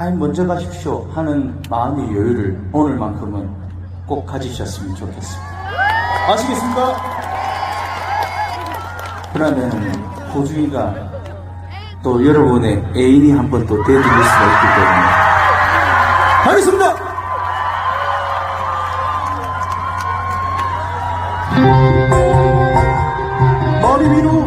아이 먼저 가십시오 하는 마음의 여유를 오늘만큼은 꼭 가지셨으면 좋겠습니다. 아시겠습니까? 그러면 호중이가 또 여러분의 애인이 한 번 또 되어드릴 수가 있기 때문에 가겠습니다! 머리 위로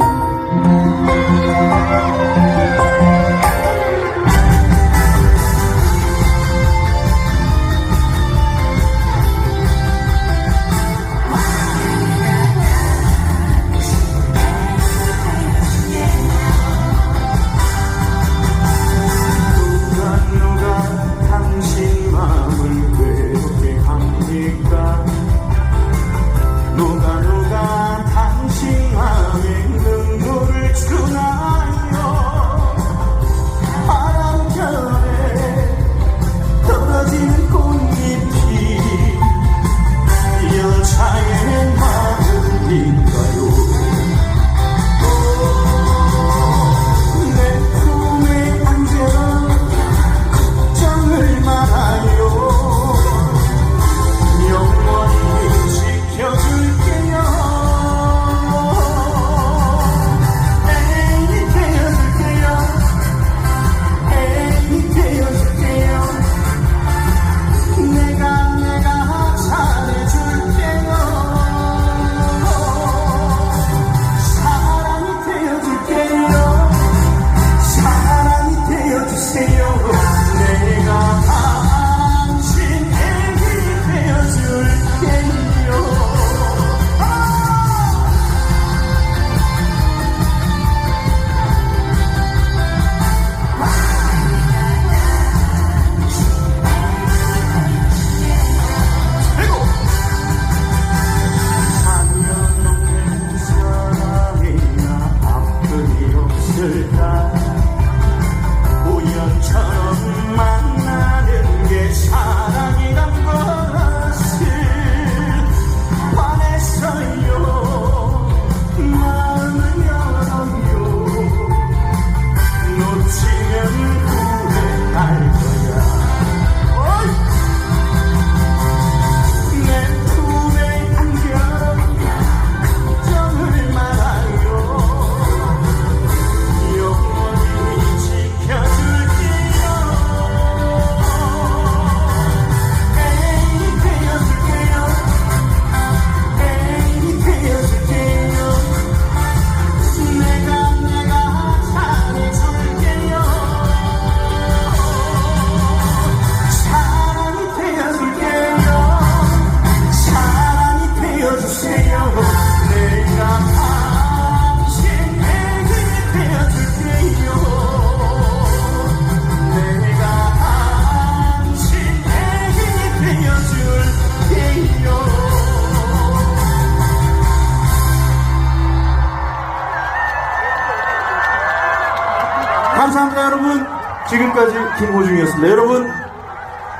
아, 감사합니다 여러분. 지금까지 김호중이었습니다. 여러분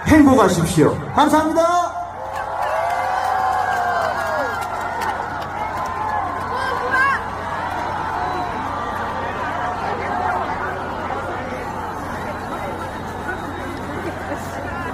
행복하십시오. 감사합니다.